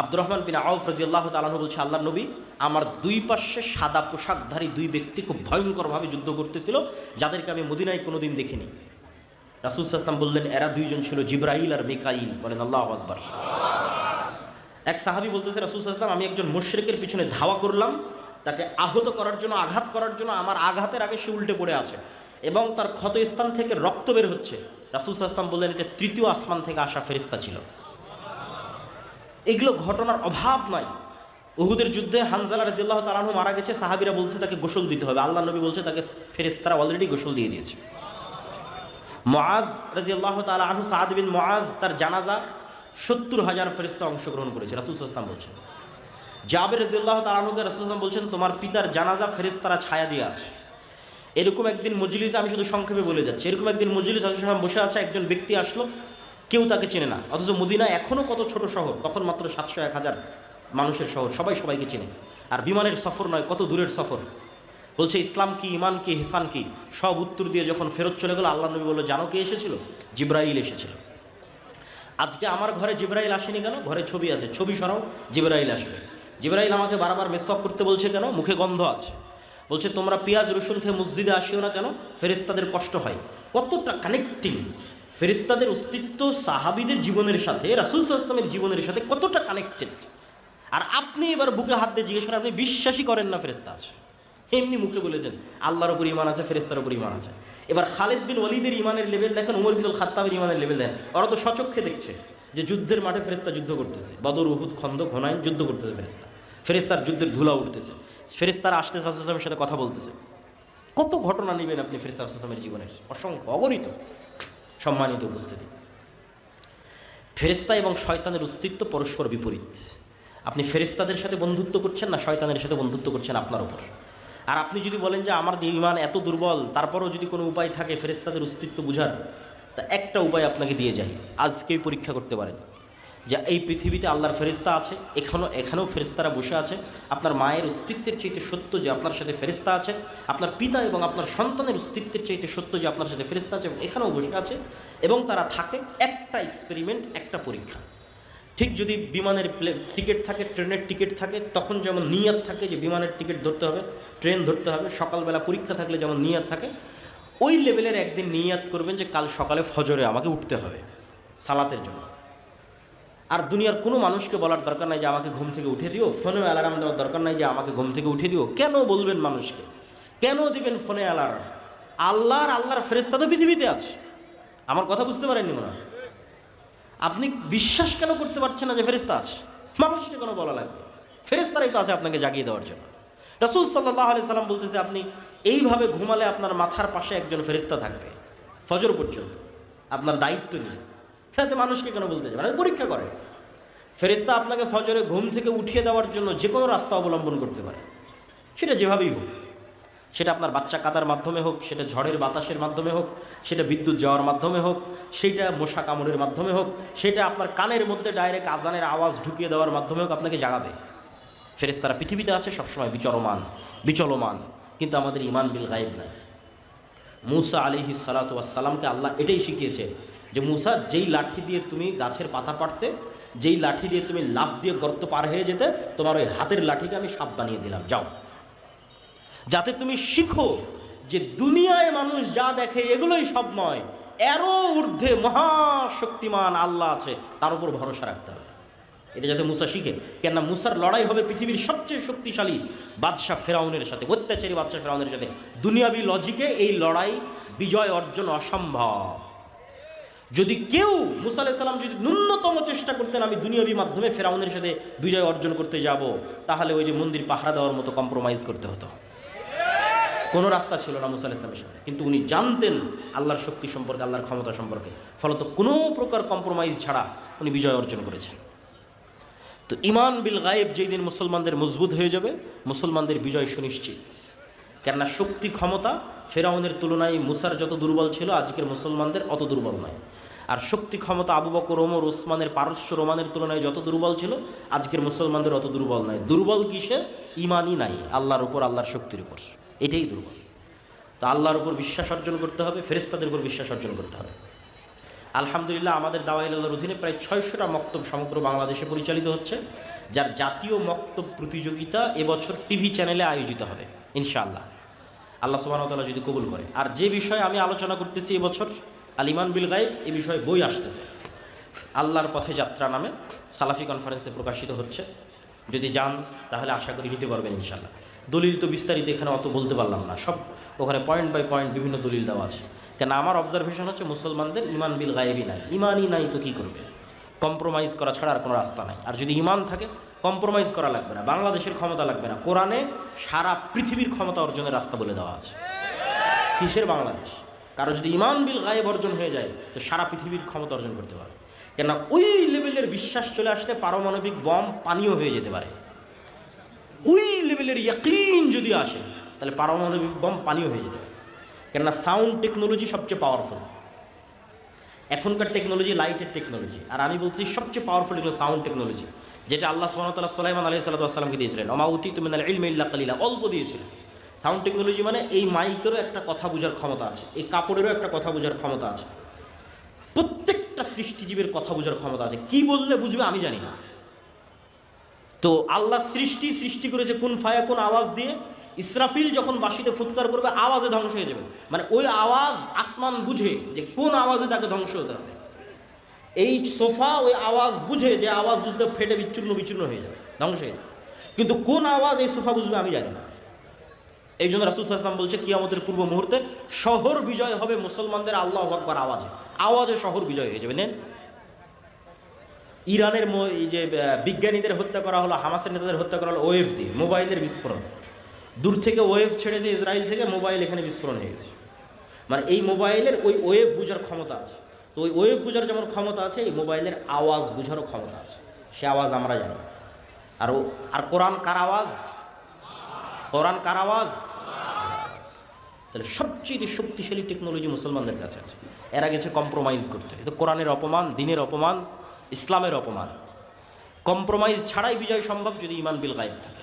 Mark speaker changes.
Speaker 1: আব্দুর রহমান বিন আউফ রাজি আল্লাহ তালাহু বলছে আল্লাহ নবী আমার দুই পাশে সাদা পোশাকধারী দুই ব্যক্তি খুব ভয়ঙ্করভাবে যুদ্ধ করতেছিল, যাদেরকে আমি মদিনায় কোনোদিন দেখিনি। রাসুল সাল্লাম বললেন, এরা দুইজন ছিল জিব্রাইল আর মিকাইল। বলেন, আল্লাহ আকবর। এক সাহাবি বলতেছে, রাসুল সাল্লাম আমি একজন মুশরিকের পিছনে ধাওয়া করলাম। তাকে আহত করার জন্য, আঘাত করার জন্য আমার আঘাতের আগে সে উল্টে পড়ে আছে এবং তার ক্ষত স্থান থেকে রক্ত বের হচ্ছে। রাসুল সাল্লাম বললেন, এটা তৃতীয় আসমান থেকে আসা ফেরিস্তা ছিল। এগুলো ঘটনার অভাব নয়। উহুদের যুদ্ধে হানজালা রাজিল্লাহ তালাহু মারা গেছে, সাহাবিরা বলছে তাকে গোসল দিতে হবে। আল্লাহ নবী বলছে তাকে ফেরেস্তারা অলরেডি গোসল দিয়ে দিয়েছে। মআজ রাজিয়াল্লাহ তালা আনহু সাদ বিন মআজ তার জানাজা সত্তর হাজার ফেরিস্তা অংশগ্রহণ করেছে, রাসুল ইসলাম বলছেন। জাবের রাজিয়াল্লাহ তালাহুকে রাসুল ইসলাম বলছেন, তোমার পিতার জানাজা ফেরিস্তারা ছায়া দিয়ে আছে। এরকম একদিন মজলিসে আমি শুধু সংক্ষেপে বলে যাচ্ছি, এরকম একদিন মজলিস আসলাম বসে আছে, একজন ব্যক্তি আসলো কেউ তাকে চেনে না। অথচ মদিনা এখনও কত ছোট শহর, তখন মাত্র সাতশো এক হাজার মানুষের শহর, সবাই সবাইকে চেনে। আর বিমানের সফর নয়, কত দূরের সফর। বলছে, ইসলাম কি ইমান কি হেসান কি? সব উত্তর দিয়ে যখন ফেরত চলে গেল, আল্লাহ নবী বলল, জানো কে এসেছিল? জিব্রাইল এসেছিল। আজকে আমার ঘরে জিব্রাইল আসেনি কেন? ঘরে ছবি আছে। ছবি সরাও, জিব্রাইল আসবে। জিব্রাইল আমাকে বারবার মেসওয়াক করতে বলছে কেন? মুখে গন্ধ আছে। বলছে, তোমরা পেঁয়াজ, রসুন খেয়ে মসজিদে আসিও না কেন? ফেরেস্তাদের কষ্ট হয়। কতটা কানেক্টিং ফেরেস্তাদের অস্তিত্ব সাহাবিদের জীবনের সাথে, রাসুল সাল্লামের জীবনের সাথে কতটা কানেক্টেড আর আপনি এবার বুকে হাত দিয়ে জিজ্ঞেস করেন, আপনি বিশ্বাসই করেন না ফেরেস্তা আছে? এমনি মুখে বলেছেন আল্লাহর উপর ইমান আছে ফেরেস্তার উপর ইমান আছে। এবার খালেদ বিন ওয়ালিদের ইমানের লেভেল দেখেন, উমর বিন খাত্তাবের ইমানের লেভেল দেখেন। ওরা তো সচক্ষে দেখছে যে যুদ্ধের মাঠে ফেরেস্তা যুদ্ধ করতেছে। বদর, উহুদ, খন্দ ঘনায় যুদ্ধ করতেছে ফেরেস্তা ফেরেস্তার যুদ্ধের ধুলা উঠতেছে। ফেরেস্তারা আসতে সাল্লামের সাথে কথা বলতেছে। কত ঘটনা নেবেন আপনি ফেরেস্তা আসলামের জীবনের? অসংখ্য, অগণিত। সম্মানিত উপস্থিতি। ফেরিস্তা এবং শয়তানের অস্তিত্ব পরস্পর বিপরীত। আপনি ফেরিস্তাদের সাথে বন্ধুত্ব করছেন না শয়তানের সাথে বন্ধুত্ব করছেন আপনার উপর। আর আপনি যদি বলেন যে আমার ইমান এত দুর্বল, তারপরও যদি কোনো উপায় থাকে ফেরেস্তাদের অস্তিত্ব বুঝার, তা একটা উপায় আপনাকে দিয়ে যাই। আজকেই পরীক্ষা করতে পারেন। যে এই পৃথিবীতে আল্লাহর ফেরিস্তা আছে, এখানেও এখানেও ফেরিস্তারা বসে আছে। আপনার মায়ের অস্তিত্বের চাইতে সত্য যে আপনার সাথে ফেরিস্তা আছে, আপনার পিতা এবং আপনার সন্তানের অস্তিত্বের চাইতে সত্য যে আপনার সাথে ফেরিস্তা আছে এবং এখানেও বসে আছে এবং তারা থাকে একটা এক্সপেরিমেন্ট একটা পরীক্ষা। ঠিক যদি বিমানের টিকিট থাকে, ট্রেনের টিকিট থাকে, তখন যেমন নিয়াত থাকে যে বিমানের টিকিট ধরতে হবে, ট্রেন ধরতে হবে, সকালবেলা পরীক্ষা থাকলে যেমন নিয়াত থাকে, ওই লেভেলের একদিন নিয়াত করবেন যে কাল সকালে ফজরে আমাকে উঠতে হবে সালাতের জন্য। আর দুনিয়ার কোনো মানুষকে বলার দরকার নাই যে আমাকে ঘুম থেকে উঠে দিও। ফোনে অ্যালার্ম দেওয়ার দরকার নাই যে আমাকে ঘুম থেকে উঠে দিও। কেন বলবেন মানুষকে? কেন দিবেন ফোনে অ্যালার্ম আল্লাহর আল্লাহর ফেরেস্তা তো পৃথিবীতে আছে। আমার কথা বুঝতে পারেননি মনে হয় আপনি বিশ্বাস কেন করতে পারছেন না যে ফেরিস্তা আছে? মানুষকে কোনো বলা লাগবে? ফেরিস্তারাই তো আছে আপনাকে জাগিয়ে দেওয়ার জন্য। রসুল সাল্লাহ আলি সাল্লাম বলতেছে, আপনি এইভাবে ঘুমালে আপনার মাথার পাশে একজন ফেরিস্তা থাকবে। ফজর পর্যন্ত। আপনার দায়িত্ব নিয়ে। সাথে মানুষকে কেন বলতে যাবে? মানে পরীক্ষা করে। ফেরিস্তা আপনাকে ফজরে ঘুম থেকে উঠিয়ে দেওয়ার জন্য যে কোনো রাস্তা অবলম্বন করতে পারে। সেটা যেভাবেই হোক। সেটা আপনার বাচ্চা কাদার মাধ্যমে হোক, সেটা ঝড়ের বাতাসের মাধ্যমে হোক, সেটা বিদ্যুৎ যাওয়ার মাধ্যমে হোক, সেটা মশা কামড়ের মাধ্যমে হোক, সেটা আপনার কানের মধ্যে ডাইরেক্ট আজানের আওয়াজ ঢুকিয়ে দেওয়ার মাধ্যমে হোক আপনাকে জাগাবে। ফেরেস্তারা পৃথিবীতে আছে সবসময় বিচরমান, বিচলমান, কিন্তু আমাদের ইমান বিল গায়েব নাই মুসা আলিহি সালাতামকে আল্লাহ এটাই শিখিয়েছে যে মুসা, যেই লাঠি দিয়ে তুমি গাছের পাতা পাড়তে, যেই লাঠি দিয়ে তুমি লাফ দিয়ে গর্ত পার হয়ে যেতে, তোমার ওই হাতের লাঠিকে আমি সাপ বানিয়ে দিলাম। যাও। যাতে তুমি শিখো যে দুনিয়ায় মানুষ যা দেখে এগুলোই সব নয়, এরও ঊর্ধ্বে মহাশক্তিমান আল্লাহ আছে, তার উপর ভরসা রাখতে হবে। এটা যাতে মুসা শিখে, কেননা মুসার লড়াই হবে পৃথিবীর সবচেয়ে শক্তিশালী বাদশাহ ফেরাউনের সাথে, অত্যাচারী বাদশাহ ফেরাউনের সাথে। দুনিয়াবি লজিকে এই লড়াই বিজয় অর্জন অসম্ভব। যদি কেউ মুসা আলাইসাল্লাম যদি ন্যূনতম চেষ্টা করতেন আমি দুনিয়াবি মাধ্যমে ফেরাউনের সাথে বিজয় অর্জন করতে যাব, তাহলে ওই যে মন্দির পাহারা দেওয়ার মতো কম্প্রোমাইজ করতে হতো। কোনো রাস্তা ছিল না মুসা ইসলামের সাথে। কিন্তু উনি জানতেন আল্লাহর শক্তি সম্পর্কে, আল্লাহর ক্ষমতা সম্পর্কে। ফলত কোনো প্রকার কম্প্রোমাইজ ছাড়া উনি বিজয় অর্জন করেছেন। তো ইমান বিল গায়েব যেই দিন মুসলমানদের মজবুত হয়ে যাবে, মুসলমানদের বিজয় সুনিশ্চিত। কেননা শক্তি ক্ষমতা ফেরাউনের তুলনায় মুসার যত দুর্বল ছিল, আজকের মুসলমানদের অত দুর্বল নয়। আর শক্তি ক্ষমতা আবু বকর, ওমর, ওসমানের পারস্য রোমানের তুলনায় যত দুর্বল ছিল, আজকের মুসলমানদের অত দুর্বল নাই। দুর্বল কিসে ইমানই নাই, আল্লাহর উপর, আল্লাহর শক্তির উপর। এটাই দুর্বল। তো আল্লাহর উপর বিশ্বাস অর্জন করতে হবে ফেরেস্তাদের উপর বিশ্বাস অর্জন করতে হবে। আলহামদুলিল্লাহ, আমাদের দাওয়াইলার অধীনে প্রায় ছয়শোটা মক্তব সমগ্র বাংলাদেশে পরিচালিত হচ্ছে, যার জাতীয় মক্তব প্রতিযোগিতা এবছর টিভি চ্যানেলে আয়োজিত হবে, ইনশাআল্লাহ। আল্লাহ সুবাহতাল্লাহ যদি কবুল করে। আর যে বিষয়ে আমি আলোচনা করতেছি এবছর আলিমান বিল গাইব এ বিষয়ে বই আসতেছে। আল্লাহর পথে যাত্রা নামে সালাফি কনফারেন্সে প্রকাশিত হচ্ছে। যদি যান, তাহলে আশা করি নিতে পারবেন ইনশাল্লাহ দলিল তো বিস্তারিত এখানে অত বলতে পারলাম না। সব ওখানে পয়েন্ট বাই পয়েন্ট বিভিন্ন দলিল দেওয়া আছে। কেন আমার অবজারভেশন হচ্ছে মুসলমানদের ইমান বিল গায়েবই নাই। ইমানই নাই তো কী করবে? কম্প্রোমাইজ করা ছাড়া আর কোনো রাস্তা নাই। আর যদি ইমান থাকে কম্প্রোমাইজ করা লাগবে না। বাংলাদেশের ক্ষমতা লাগবে না। কোরআনে সারা পৃথিবীর ক্ষমতা অর্জনের রাস্তা বলে দেওয়া আছে। কিসের বাংলাদেশ? কারও যদি ইমান বিল গায়েব অর্জন হয়ে যায়, তো সারা পৃথিবীর ক্ষমতা অর্জন করতে পারে। কেননা ওই লেভেলের বিশ্বাস চলে আসলে পারমাণবিক বম পানীয় হয়ে যেতে পারে। ওই লেভেলের ইয়াকিন যদি আসে, তাহলে পারমাণবিক বম পানীয় হয়ে যেতে পারে। কেননা সাউন্ড টেকনোলজি সবচেয়ে পাওয়ারফুল। এখনকার টেকনোলজি লাইটের টেকনোলজি। আর আমি বলছি সবচেয়ে পাওয়ারফুল এগুলো সাউন্ড টেকনোলজি, যেটা আল্লাহ সুবহানাহু সালাইমান আলাইহি সাল্লামকে দিয়েছিলেন। অমাউতি তুমি ইলমে ইল্লা কালিলা, অল্প দিয়েছিলেন। সাউন্ড টেকনোলজি মানে এই মাইকেরও একটা কথা বোঝার ক্ষমতা আছে, এই কাপড়েরও একটা কথা বোঝার ক্ষমতা আছে। প্রত্যেকটা সৃষ্টিজীবের কথা বোঝার ক্ষমতা আছে। কি বললে বুঝবে আমি জানি না। তো আল্লাহ সৃষ্টি সৃষ্টি করেছে কোন ফায়া, কোন আওয়াজ দিয়ে। ইসরাফিল যখন বাসিতে ফুৎকার করবে, আওয়াজে ধ্বংস হয়ে যাবে। মানে ওই আওয়াজ আসমান বুঝে যে কোন আওয়াজে তাকে ধ্বংস হতে হবে। এই সোফা ওই আওয়াজ বুঝে যে আওয়াজ বুঝলে ফেটে বিচ্ছিন্ন বিচ্ছিন্ন হয়ে যাবে, ধ্বংস হয়ে যাবে। কিন্তু কোন আওয়াজ এই সোফা বুঝবে আমি জানি না। এই জন্য রাসুল ইসলাম বলছে, কিয়ামতের পূর্ব মুহূর্তে শহর বিজয় হবে মুসলমানদের আল্লাহ আকবর আওয়াজে। আওয়াজে শহর বিজয় হয়ে যাবে, নেন। ইরানের এই যে বিজ্ঞানীদের হত্যা করা হলো, হামাসের নেতাদের হত্যা করা হলো ওয়েভ দিয়ে, মোবাইলের বিস্ফোরণ। দূর থেকে ওয়েভ ছেড়েছে ইসরায়েল থেকে, মোবাইল এখানে বিস্ফোরণ হয়ে গেছে। মানে এই মোবাইলের ওই ওয়েভ বোঝার ক্ষমতা আছে। তো ওই ওয়েভ বোঝার যেমন ক্ষমতা আছে, এই মোবাইলের আওয়াজ বোঝারও ক্ষমতা আছে। সে আওয়াজ আমরা জানি। আর আর কোরআন কার আওয়াজ? কোরআন কার আওয়াজ? তাহলে সবচেয়ে শক্তিশালী টেকনোলজি মুসলমানদের কাছে আছে। এরা গেছে কম্প্রোমাইজ করতে এটা কোরআনের অপমান, দিনের অপমান, ইসলামের অপমান। কম্প্রোমাইজ ছাড়াই বিজয় সম্ভব যদি ইমান বিল গায়েব থাকে।